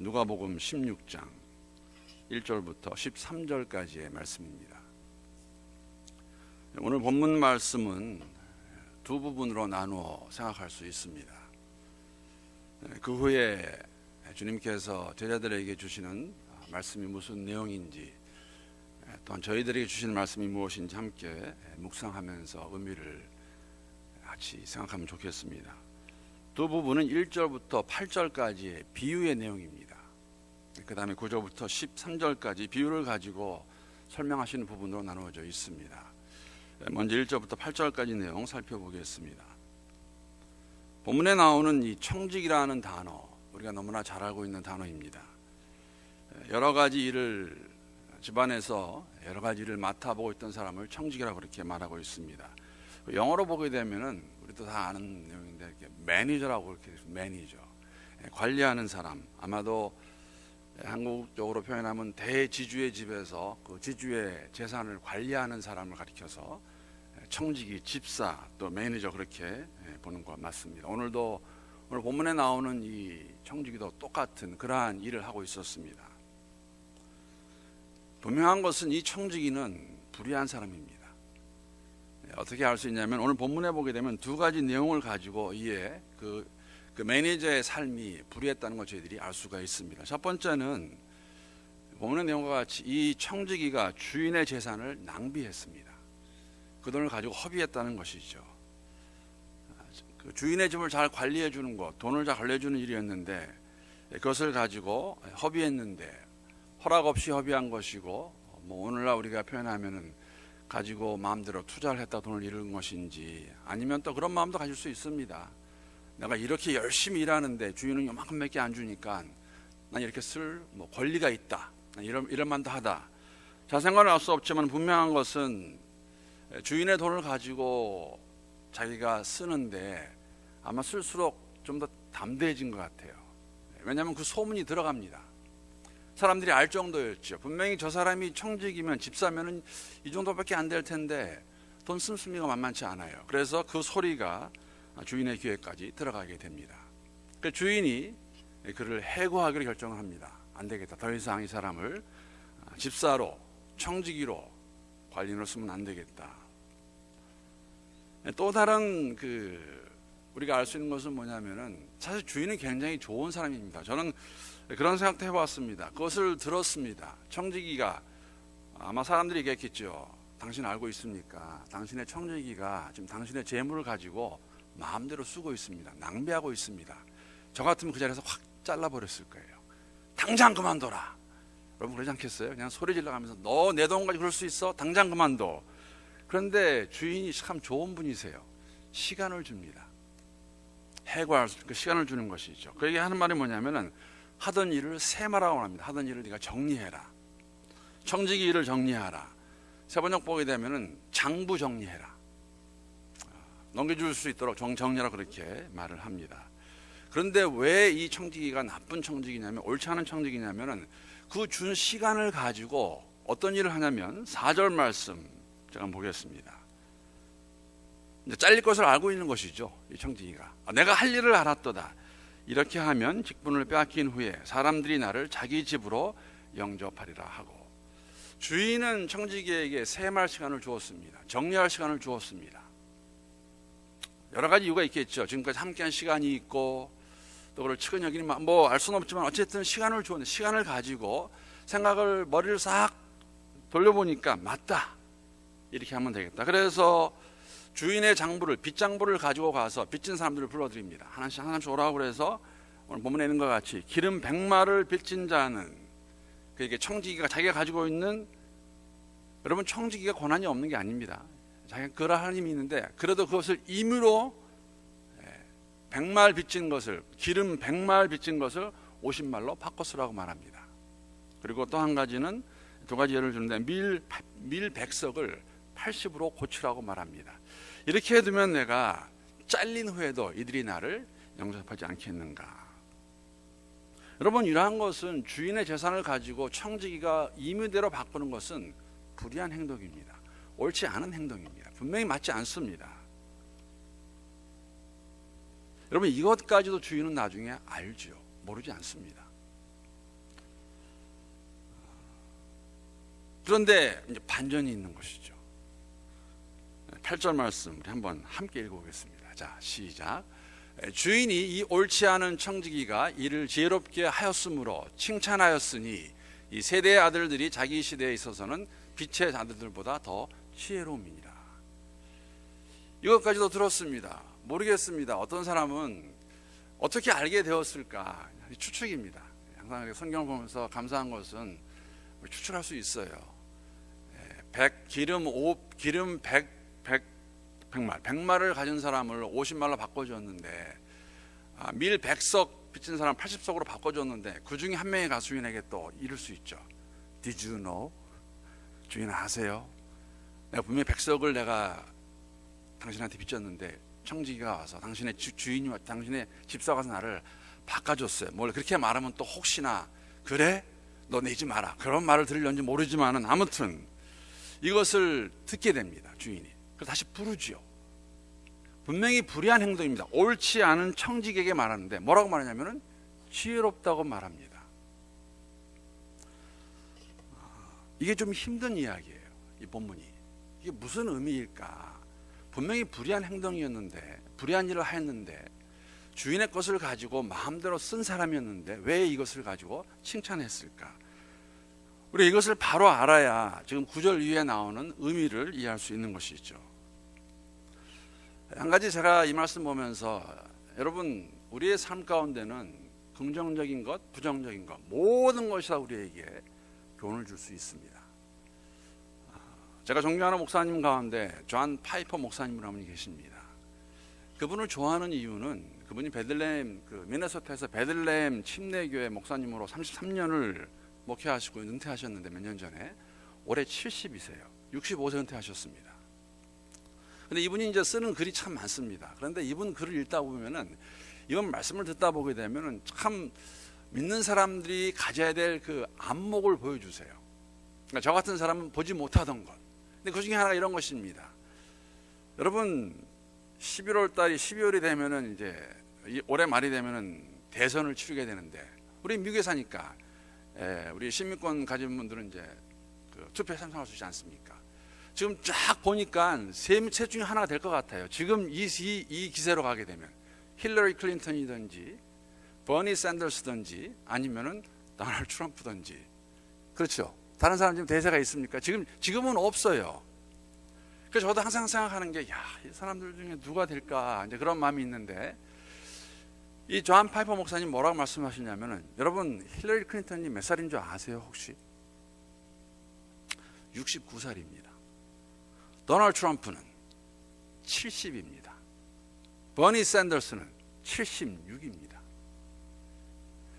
누가복음 16장 1절부터 13절까지의 말씀입니다. 오늘 본문 말씀은 두 부분으로 나누어 생각할 수 있습니다. 그 후에 주님께서 제자들에게 주시는 말씀이 무슨 내용인지 또한 저희들에게 주시는 말씀이 무엇인지 함께 묵상하면서 의미를 같이 생각하면 좋겠습니다. 두 부분은 1절부터 8절까지의 비유의 내용입니다. 그 다음에 9절부터 13절까지 비유를 가지고 설명하시는 부분으로 나누어져 있습니다. 먼저 1절부터 8절까지 내용 살펴보겠습니다. 본문에 나오는 이 청직이라는 단어, 우리가 너무나 잘 알고 있는 단어입니다. 여러 가지 일을 집안에서 여러 가지 일을 맡아보고 있던 사람을 청직이라고 그렇게 말하고 있습니다. 영어로 보게 되면은 우리도 다 아는 내용인데 이렇게 매니저라고 이렇게 매니저 관리하는 사람 아마도 한국적으로 표현하면 대지주의 집에서 그 지주의 재산을 관리하는 사람을 가리켜서 청직이 집사 또 매니저 그렇게 보는 것 맞습니다. 오늘도 오늘 본문에 나오는 이 청직이도 똑같은 그러한 일을 하고 있었습니다. 분명한 것은 이 청지기는 불의한 사람입니다. 어떻게 알 수 있냐면 오늘 본문에 보게 되면 두 가지 내용을 가지고 이에 그, 그 매니저의 삶이 불의했다는 걸 저희들이 알 수가 있습니다. 첫 번째는 본문의 내용과 같이 이 청지기가 주인의 재산을 낭비했습니다. 그 돈을 가지고 허비했다는 것이죠. 그 주인의 집을 잘 관리해 주는 것, 돈을 잘 관리해 주는 일이었는데 그것을 가지고 허비했는데 허락 없이 협의한 것이고 뭐 오늘날 우리가 표현하면은 가지고 마음대로 투자를 했다 돈을 잃은 것인지 아니면 또 그런 마음도 가질 수 있습니다. 내가 이렇게 열심히 일하는데 주인은 요만큼밖에 안 주니까 난 이렇게 쓸 뭐 권리가 있다. 이런 이런 만도 하다. 자생각은 알수 없지만 분명한 것은 주인의 돈을 가지고 자기가 쓰는데 아마 쓸수록 좀 더 담대해진 것 같아요. 왜냐하면 그 소문이 들어갑니다. 사람들이 알 정도였죠. 분명히 저 사람이 청직이면 집사면은 이 정도밖에 안 될 텐데 돈 씀씀이가 만만치 않아요. 그래서 그 소리가 주인의 귀에까지 들어가게 됩니다. 그 주인이 그를 해고하기로 결정을 합니다. 안 되겠다. 더 이상 이 사람을 집사로 청지기로 관리인으로 쓰면 안 되겠다. 또 다른 그 우리가 알 수 있는 것은 뭐냐면은 사실 주인은 굉장히 좋은 사람입니다. 저는 그런 생각도 해봤습니다. 그것을 들었습니다. 청지기가 아마 사람들이 얘기했겠죠. 당신 알고 있습니까? 당신의 청지기가 지금 당신의 재물을 가지고 마음대로 쓰고 있습니다. 낭비하고 있습니다. 저 같으면 그 자리에서 확 잘라버렸을 거예요. 당장 그만둬라. 여러분 그러지 않겠어요? 그냥 소리 질러가면서 너 내 돈 가지고 그럴 수 있어? 당장 그만둬. 그런데 주인이 참 좋은 분이세요. 시간을 줍니다. 해고할 그 시간을 주는 것이죠. 그에게 하는 말이 뭐냐면은 하던 일을 세마라고 합니다. 하던 일을 네가 정리해라. 청지기 일을 정리하라. 세 번역 보게 되면은 장부 정리해라. 넘겨줄 수 있도록 정, 정리하라 그렇게 말을 합니다. 그런데 왜 이 청지기가 나쁜 청지기냐면 옳지 않은 청지기냐면은 그 준 시간을 가지고 어떤 일을 하냐면 4절 말씀 제가 보겠습니다. 잘릴 것을 알고 있는 것이죠. 이 청지기가. 아, 내가 할 일을 알았도다. 이렇게 하면 직분을 빼앗긴 후에 사람들이 나를 자기 집으로 영접하리라 하고 주인은 청지기에게 세말 시간을 주었습니다. 정리할 시간을 주었습니다. 여러 가지 이유가 있겠죠. 지금까지 함께한 시간이 있고 또 그걸 측은 여기는 뭐알 수는 없지만 어쨌든 시간을 주었는데 시간을 가지고 생각을 머리를 싹 돌려보니까 맞다 이렇게 하면 되겠다. 그래서 주인의 장부를 빚장부를 가지고 가서 빚진 사람들을 불러드립니다. 하나씩 하나씩 오라고 그래서 오늘 본문에 있는 것 같이 기름 백마를 빚진 자는 그에게 청지기가 자기가 가지고 있는 여러분 청지기가 권한이 없는 게 아닙니다. 자기가 그러한 힘이 있는데 그래도 그것을 임의로 예, 백마를 빚진 것을 기름 백마를 빚진 것을 오십말로 바꿔 쓰라고 말합니다. 그리고 또 한 가지는 두 가지 예를 주는데 밀, 밀 백석을 80으로 고치라고 말합니다. 이렇게 해두면 내가 잘린 후에도 이들이 나를 영접하지 않겠는가? 여러분 이러한 것은 주인의 재산을 가지고 청지기가 임의대로 바꾸는 것은 불의한 행동입니다. 옳지 않은 행동입니다. 분명히 맞지 않습니다. 여러분 이것까지도 주인은 나중에 알죠. 모르지 않습니다. 그런데 이제 반전이 있는 것이죠. 8절 말씀 우리 한번 함께 읽어보겠습니다. 자, 시작. 주인이 이 옳지 않은 청지기가 이를 지혜롭게 하였으므로 칭찬하였으니 이 세대의 아들들이 자기 시대에 있어서는 빛의 아들들보다 더 지혜로움이니라. 이것까지도 들었습니다. 모르겠습니다. 어떤 사람은 어떻게 알게 되었을까 추측입니다. 항상 성경을 보면서 감사한 것은 추측할 수 있어요. 예, 백 기름 오 기름 백백 백말 백말을 가진 사람을 50말로 바꿔줬는데 아, 밀 100석 빚진 사람 80석으로 바꿔줬는데 그 중에 한 명이 가수인에게 또 이럴 수 있죠. Did you know? 주인 아세요? 내가 분명히 100석을 내가 당신한테 빚졌는데 청지기가 와서 당신의 주, 주인이 와 당신의 집사가 와서 나를 바꿔줬어요. 뭘 그렇게 말하면 또 혹시나 그래? 너 내지 마라. 그런 말을 들으려는지 모르지만은 아무튼 이것을 듣게 됩니다. 주인이. 그래서 다시 부르지요. 분명히 불의한 행동입니다. 옳지 않은 청직에게 말하는데 뭐라고 말하냐면은 지혜롭다고 말합니다. 이게 좀 힘든 이야기예요. 이 본문이. 이게 무슨 의미일까? 분명히 불의한 행동이었는데 불의한 일을 하였는데 주인의 것을 가지고 마음대로 쓴 사람이었는데 왜 이것을 가지고 칭찬했을까? 우리 이것을 바로 알아야 지금 구절 위에 나오는 의미를 이해할 수 있는 것이죠. 한 가지 제가 이 말씀 보면서 여러분 우리의 삶 가운데는 긍정적인 것, 부정적인 것 모든 것이 다 우리에게 교훈을 줄 수 있습니다. 제가 존경하는 목사님 가운데 존 파이퍼 목사님이라는 분이 계십니다. 그분을 좋아하는 이유는 그분이 베들레헴 그 미네소타에서 베들레헴 침례교회 목사님으로 33년을 목회하시고 은퇴하셨는데 몇 년 전에 올해 70이세요. 65세 은퇴하셨습니다. 근데 이분이 이제 쓰는 글이 참 많습니다. 그런데 이분 글을 읽다 보면은 이번 말씀을 듣다 보게 되면은 참 믿는 사람들이 가져야 될 그 안목을 보여주세요. 그러니까 저 같은 사람은 보지 못하던 것. 근데 그 중에 하나가 이런 것입니다. 여러분 11월 달이 12월이 되면은 이제 올해 말이 되면은 대선을 치르게 되는데 우리 미국에 사니까 예, 우리 시민권 가진 분들은 이제 그 투표에 참석할 수 있지 않습니까? 지금 쫙 보니까 셋 중에 하나가 될 것 같아요. 지금 이, 이, 이 기세로 가게 되면 힐러리 클린턴이든지 버니 샌더스든지 아니면은 도널드 트럼프든지 그렇죠. 다른 사람 지금 대세가 있습니까? 지금 지금은 없어요. 그래서 저도 항상 생각하는 게, 야, 이 사람들 중에 누가 될까? 이제 그런 마음이 있는데, 이 조한 파이퍼 목사님 뭐라고 말씀하시냐면은, 여러분, 힐러리 클린턴이 몇 살인 줄 아세요, 혹시? 69살입니다. 도널드 트럼프는 70입니다. 버니 샌더스는 76입니다.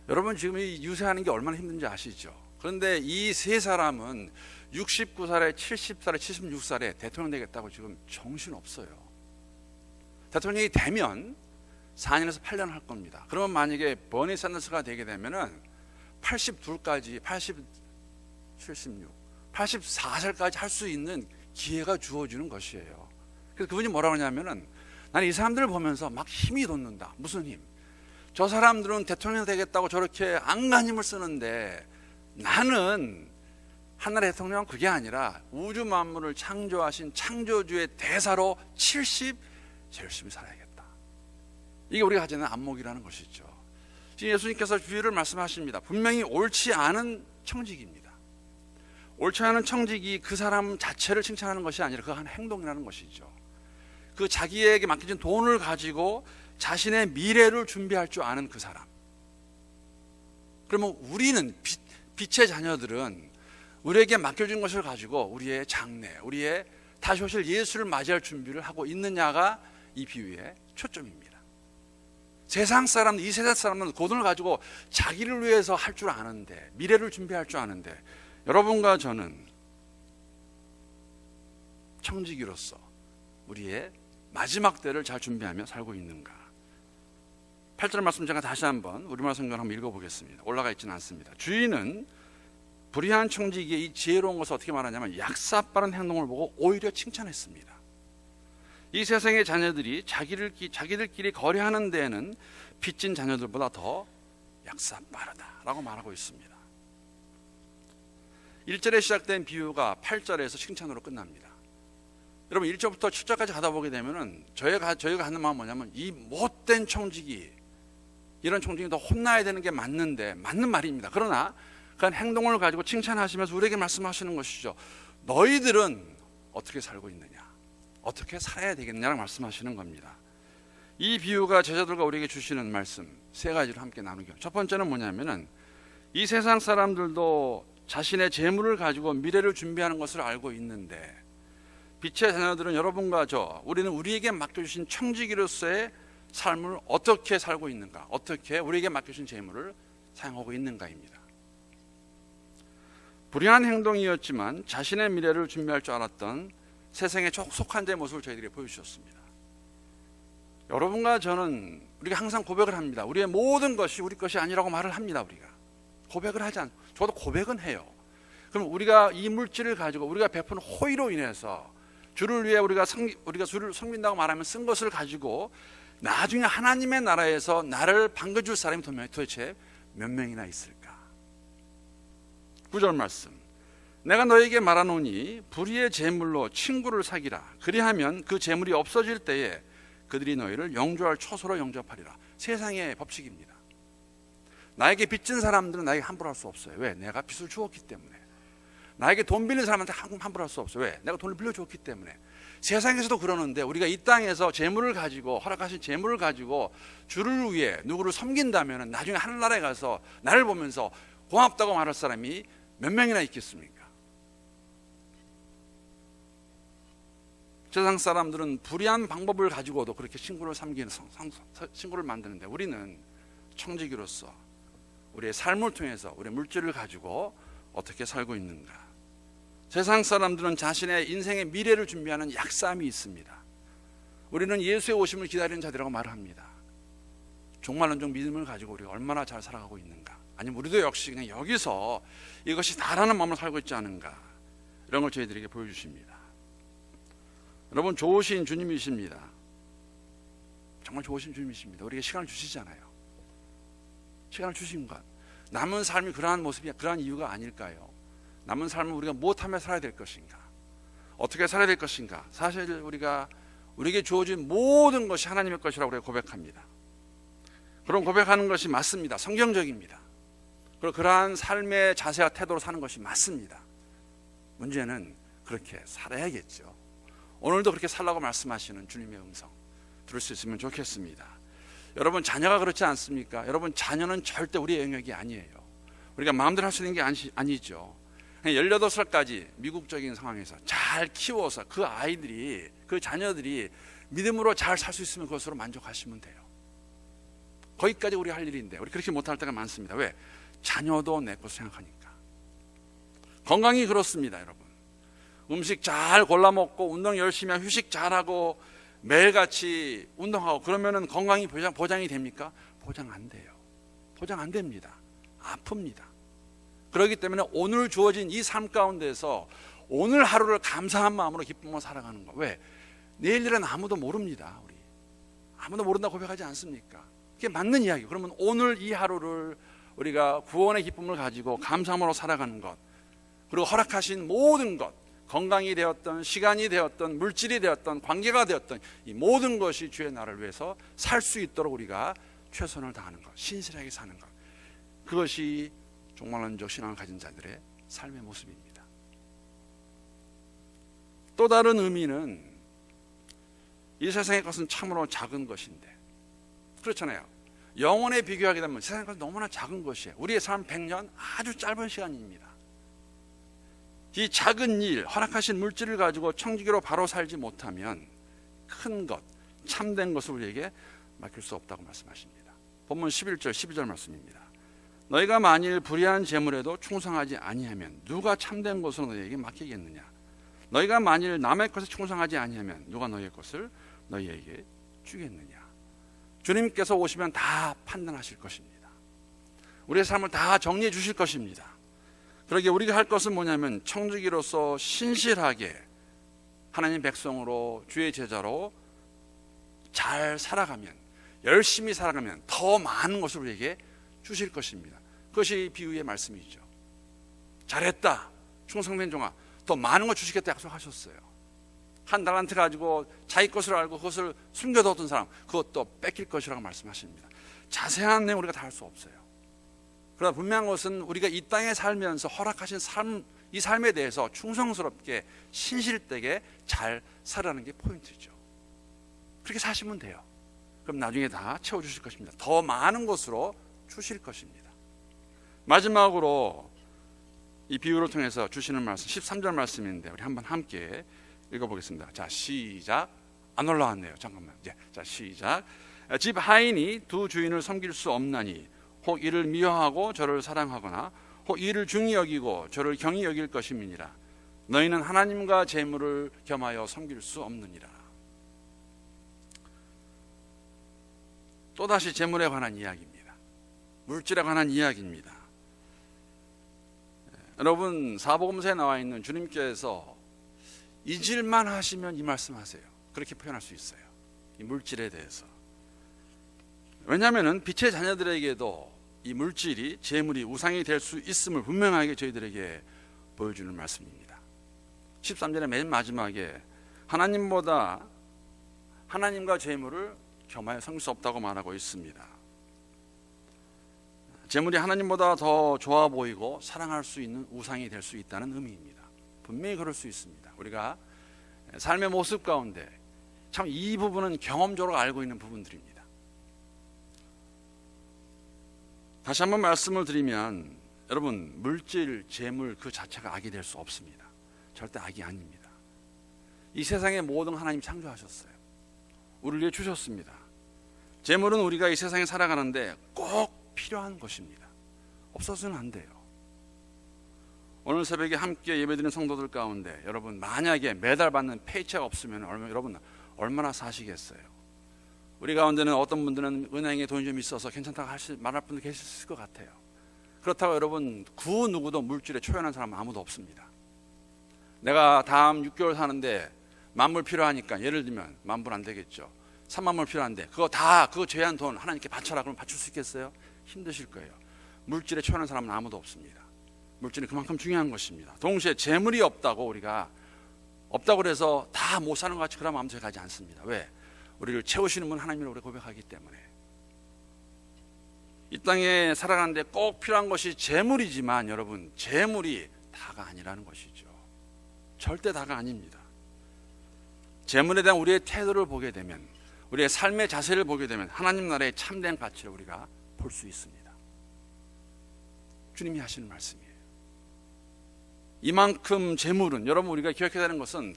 여러분, 지금 이 유세하는 게 얼마나 힘든지 아시죠? 그런데 이 세 사람은 69살에 70살에 76살에 대통령 되겠다고 지금 정신 없어요. 대통령이 되면 4년에서 8년 할 겁니다. 그러면 만약에 버니 샌더스가 되게 되면은 82까지 80 76 84살까지 할 수 있는 기회가 주어지는 것이에요. 그래서 그분이 뭐라고 하냐면은 나는 이 사람들을 보면서 막 힘이 돋는다. 무슨 힘? 저 사람들은 대통령 되겠다고 저렇게 안간힘을 쓰는데 나는 하나의 대통령 그게 아니라 우주 만물을 창조하신 창조주의 대사로 70 열심히 살아야겠다. 이게 우리가 가지는 안목이라는 것이죠. 지금 예수님께서 주의를 말씀하십니다. 분명히 옳지 않은 청직입니다. 옳지 않은 청직이 그 사람 자체를 칭찬하는 것이 아니라 그 한 행동이라는 것이죠. 그 자기에게 맡겨진 돈을 가지고 자신의 미래를 준비할 줄 아는 그 사람. 그러면 우리는 빛, 빛의 자녀들은 우리에게 맡겨진 것을 가지고 우리의 장래, 우리의 다시 오실 예수를 맞이할 준비를 하고 있느냐가 이 비유의 초점입니다. 세상 사람, 이 세상 사람은 고돈을 가지고 자기를 위해서 할 줄 아는데, 미래를 준비할 줄 아는데, 여러분과 저는 청지기로서 우리의 마지막 때를 잘 준비하며 살고 있는가? 8절 말씀 제가 다시 한번 우리말 성경 한번 읽어보겠습니다. 올라가 있지는 않습니다. 주인은 불의한 청지기의 이 지혜로운 것을 어떻게 말하냐면 약사빠른 행동을 보고 오히려 칭찬했습니다. 이 세상의 자녀들이 자기를, 자기들끼리 거래하는 데에는 빚진 자녀들보다 더 약사빠르다라고 말하고 있습니다. 1절에 시작된 비유가 8절에서 칭찬으로 끝납니다. 여러분 1절부터 7절까지 가다 보게 되면은 저희가 저희가 하는 마음은 뭐냐면 이 못된 청지기 이런 청지기 더 혼나야 되는 게 맞는데 맞는 말입니다. 그러나 그런 행동을 가지고 칭찬하시면서 우리에게 말씀하시는 것이죠. 너희들은 어떻게 살고 있느냐? 어떻게 살아야 되겠냐라고 말씀하시는 겁니다. 이 비유가 제자들과 우리에게 주시는 말씀 세 가지를 함께 나누게. 첫 번째는 뭐냐면은 이 세상 사람들도 자신의 재물을 가지고 미래를 준비하는 것을 알고 있는데 빛의 자녀들은 여러분과 저 우리는 우리에게 맡겨주신 청지기로서의 삶을 어떻게 살고 있는가, 어떻게 우리에게 맡겨주신 재물을 사용하고 있는가입니다. 불의한 행동이었지만 자신의 미래를 준비할 줄 알았던 세상의 속한 자의 모습을 저희들이 보여주셨습니다. 여러분과 저는 우리가 항상 고백을 합니다. 우리의 모든 것이 우리 것이 아니라고 말을 합니다. 우리가 고백을 하지 않. 저도 고백은 해요. 그럼 우리가 이 물질을 가지고 우리가 베푸는 호의로 인해서 주를 위해 우리가 성, 우리가 주를 섬긴다고 말하면 쓴 것을 가지고 나중에 하나님의 나라에서 나를 반겨줄 사람이 도대체 몇 명이나 있을까? 구절 말씀. 내가 너에게 말하노니 불의의 재물로 친구를 사기라. 그리하면 그 재물이 없어질 때에 그들이 너희를 영조할 초소로 영접하리라. 세상의 법칙입니다. 나에게 빚진 사람들은 나에게 함부로 할 수 없어요. 왜? 내가 빚을 주었기 때문에. 나에게 돈 빌린 사람한테 함부로 할 수 없어요. 왜? 내가 돈을 빌려줬기 때문에. 세상에서도 그러는데 우리가 이 땅에서 재물을 가지고 허락하신 재물을 가지고 주를 위해 누구를 섬긴다면 나중에 하늘나라에 가서 나를 보면서 고맙다고 말할 사람이 몇 명이나 있겠습니까? 세상 사람들은 불의한 방법을 가지고도 그렇게 친구를 삼기는 친구를 만드는데 우리는 청지기로서 우리의 삶을 통해서 우리의 물질을 가지고 어떻게 살고 있는가? 세상 사람들은 자신의 인생의 미래를 준비하는 약삼이 있습니다. 우리는 예수의 오심을 기다리는 자들이라고 말을 합니다. 종말론적 믿음을 가지고 우리가 얼마나 잘 살아가고 있는가? 아니면 우리도 역시 그냥 여기서 이것이 다라는 마음으로 살고 있지 않은가? 이런 걸 저희들에게 보여주십니다. 여러분 좋으신 주님이십니다. 정말 좋으신 주님이십니다. 우리에게 시간을 주시잖아요. 시간을 주신 것. 남은 삶이 그러한 모습이 그러한 이유가 아닐까요? 남은 삶을 우리가 무엇하며 살아야 될 것인가? 어떻게 살아야 될 것인가? 사실 우리가 우리에게 주어진 모든 것이 하나님의 것이라고 우리가 고백합니다. 그런 고백하는 것이 맞습니다. 성경적입니다. 그리고 그러한 삶의 자세와 태도로 사는 것이 맞습니다. 문제는 그렇게 살아야겠죠. 오늘도 그렇게 살라고 말씀하시는 주님의 음성 들을 수 있으면 좋겠습니다. 여러분 자녀가 그렇지 않습니까? 여러분 자녀는 절대 우리의 영역이 아니에요. 우리가 마음대로 할 수 있는 게 아니, 아니죠. 18살까지 미국적인 상황에서 잘 키워서 그 아이들이 그 자녀들이 믿음으로 잘 살 수 있으면 그것으로 만족하시면 돼요. 거기까지 우리 할 일인데 우리 그렇게 못할 때가 많습니다. 왜? 자녀도 내 것 생각하니까. 건강이 그렇습니다, 여러분. 음식 잘 골라 먹고 운동 열심히 하고 휴식 잘하고 매일같이 운동하고 그러면은 건강이 보장, 보장이 됩니까? 보장 안 돼요. 보장 안 됩니다. 아픕니다. 그렇기 때문에 오늘 주어진 이 삶 가운데서 오늘 하루를 감사한 마음으로 기쁨으로 살아가는 거. 왜? 내일 일은 아무도 모릅니다. 우리 아무도 모른다 고백하지 않습니까? 그게 맞는 이야기. 그러면 오늘 이 하루를 우리가 구원의 기쁨을 가지고 감사함으로 살아가는 것, 그리고 허락하신 모든 것, 건강이 되었던 시간이 되었던 물질이 되었던 관계가 되었던 이 모든 것이 주의 나라를 위해서 살 수 있도록 우리가 최선을 다하는 것, 신실하게 사는 것. 그것이 종말론적 신앙을 가진 자들의 삶의 모습입니다. 또 다른 의미는 이 세상의 것은 참으로 작은 것인데 그렇잖아요. 영혼에 비교하게 되면 세상의 것은 너무나 작은 것이에요. 우리의 삶 100년 아주 짧은 시간입니다. 이 작은 일, 허락하신 물질을 가지고 청지기로 바로 살지 못하면 큰 것, 참된 것을 우리에게 맡길 수 없다고 말씀하십니다. 본문 11절, 12절 말씀입니다. 너희가 만일 불의한 재물에도 충성하지 아니하면 누가 참된 것으로 너희에게 맡기겠느냐? 너희가 만일 남의 것에 충성하지 아니하면 누가 너희의 것을 너희에게 주겠느냐? 주님께서 오시면 다 판단하실 것입니다. 우리의 삶을 다 정리해 주실 것입니다. 그러게 우리가 할 것은 뭐냐면 청지기로서 신실하게 하나님 백성으로 주의 제자로 잘 살아가면 열심히 살아가면 더 많은 것을 우리에게 주실 것입니다. 그것이 비유의 말씀이죠. 잘했다. 충성된 종아 더 많은 걸 주시겠다 약속하셨어요. 한 달란트 가지고 자기 것으로 알고 그것을 숨겨뒀던 사람 그것도 뺏길 것이라고 말씀하십니다. 자세한 내용 우리가 다 할 수 없어요. 그러나 분명한 것은 우리가 이 땅에 살면서 허락하신 삶, 이 삶에 대해서 충성스럽게 신실되게 잘 살아가는 게 포인트죠. 그렇게 사시면 돼요. 그럼 나중에 다 채워주실 것입니다. 더 많은 것으로 주실 것입니다. 마지막으로 이 비유를 통해서 주시는 말씀 13절 말씀인데 우리 한번 함께 읽어보겠습니다. 자 시작. 안 올라왔네요. 잠깐만. 이제 자 시작. 집 하인이 두 주인을 섬길 수 없나니 혹 이를 미워하고 저를 사랑하거나 혹 이를 중히 여기고 저를 경히 여길 것임이니라. 너희는 하나님과 재물을 겸하여 섬길 수 없느니라. 또다시 재물에 관한 이야기입니다. 물질에 관한 이야기입니다 여러분 사복음서에 나와 있는 주님께서 잊을만 하시면 이 말씀하세요 그렇게 표현할 수 있어요 이 물질에 대해서 왜냐하면 빛의 자녀들에게도 이 물질이 재물이 우상이 될 수 있음을 분명하게 저희들에게 보여주는 말씀입니다. 13절의 맨 마지막에 하나님보다 하나님과 재물을 겸하여 섬길 수 없다고 말하고 있습니다. 재물이 하나님보다 더 좋아 보이고 사랑할 수 있는 우상이 될 수 있다는 의미입니다. 분명히 그럴 수 있습니다. 우리가 삶의 모습 가운데 참 이 부분은 경험적으로 알고 있는 부분들입니다. 다시 한번 말씀을 드리면 여러분 물질, 재물 그 자체가 악이 될 수 없습니다. 절대 악이 아닙니다. 이 세상의 모든 하나님 창조하셨어요. 우리를 위해 주셨습니다. 재물은 우리가 이 세상에 살아가는데 꼭 필요한 것입니다. 없어서는 안 돼요. 오늘 새벽에 함께 예배드리는 성도들 가운데 여러분 만약에 매달 받는 페이체가 없으면 여러분 얼마나 사시겠어요? 우리 가운데는 어떤 분들은 은행에 돈이 좀 있어서 괜찮다고 하실, 말할 분도 계실 것 같아요. 그렇다고 여러분 그 누구도 물질에 초연한 사람 아무도 없습니다. 내가 다음 6개월 사는데 만불 필요하니까 예를 들면 만불 안 되겠죠. 3만 불 필요한데 그거 다 그거 제한 돈 하나님께 바쳐라 그러면 바칠 수 있겠어요? 힘드실 거예요. 물질에 초연한 사람은 아무도 없습니다. 물질은 그만큼 중요한 것입니다. 동시에 재물이 없다고 우리가 없다고 그래서 다 못 사는 것 같이 그런 마음속에 가지 않습니다. 왜? 우리를 채우시는 분 하나님을 우리 고백하기 때문에 이 땅에 살아가는데 꼭 필요한 것이 재물이지만 여러분 재물이 다가 아니라는 것이죠. 절대 다가 아닙니다. 재물에 대한 우리의 태도를 보게 되면 우리의 삶의 자세를 보게 되면 하나님 나라의 참된 가치를 우리가 볼 수 있습니다. 주님이 하시는 말씀이에요. 이만큼 재물은 여러분 우리가 기억해야 되는 것은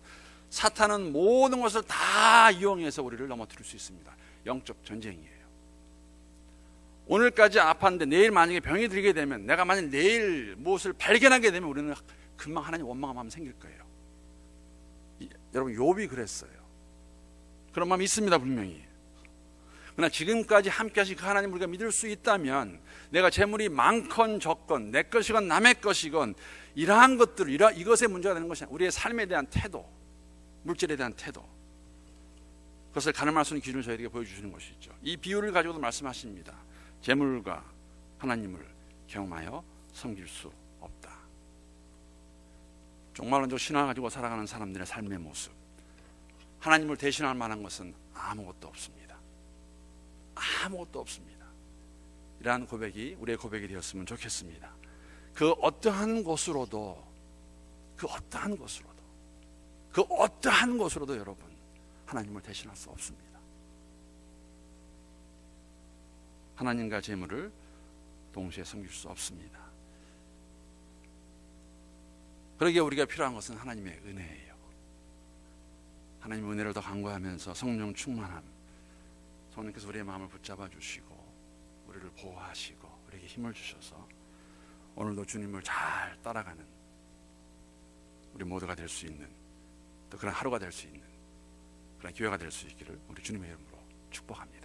사탄은 모든 것을 다 이용해서 우리를 넘어뜨릴 수 있습니다. 영적 전쟁이에요. 오늘까지 아팠는데 내일 만약에 병이 들게 되면 내가 만약 내일 무엇을 발견하게 되면 우리는 금방 하나님 원망한 마음 생길 거예요. 이, 여러분 욥이 그랬어요. 그런 마음이 있습니다 분명히. 그러나 지금까지 함께 하신 그 하나님 우리가 믿을 수 있다면 내가 재물이 많건 적건 내 것이건 남의 것이건 이러한 것들 이러 이것의 문제가 되는 것이 아니라 우리의 삶에 대한 태도 물질에 대한 태도 그것을 가늠할 수 있는 기준을 저희에게 보여주시는 것이죠. 이 비유를 가지고도 말씀하십니다. 재물과 하나님을 경험하여 섬길 수 없다. 종말론적 신화 가지고 살아가는 사람들의 삶의 모습 하나님을 대신할 만한 것은 아무것도 없습니다. 아무것도 없습니다. 이러한 고백이 우리의 고백이 되었으면 좋겠습니다. 그 어떠한 것으로도 그 어떠한 것으로 그 어떠한 것으로도 여러분 하나님을 대신할 수 없습니다. 하나님과 재물을 동시에 섬길 수 없습니다. 그러기에 우리가 필요한 것은 하나님의 은혜예요. 하나님 은혜를 더 간구하면서 성령 충만함. 성령께서 우리의 마음을 붙잡아 주시고 우리를 보호하시고 우리에게 힘을 주셔서 오늘도 주님을 잘 따라가는 우리 모두가 될 수 있는 또 그런 하루가 될 수 있는 그런 기회가 될 수 있기를 우리 주님의 이름으로 축복합니다.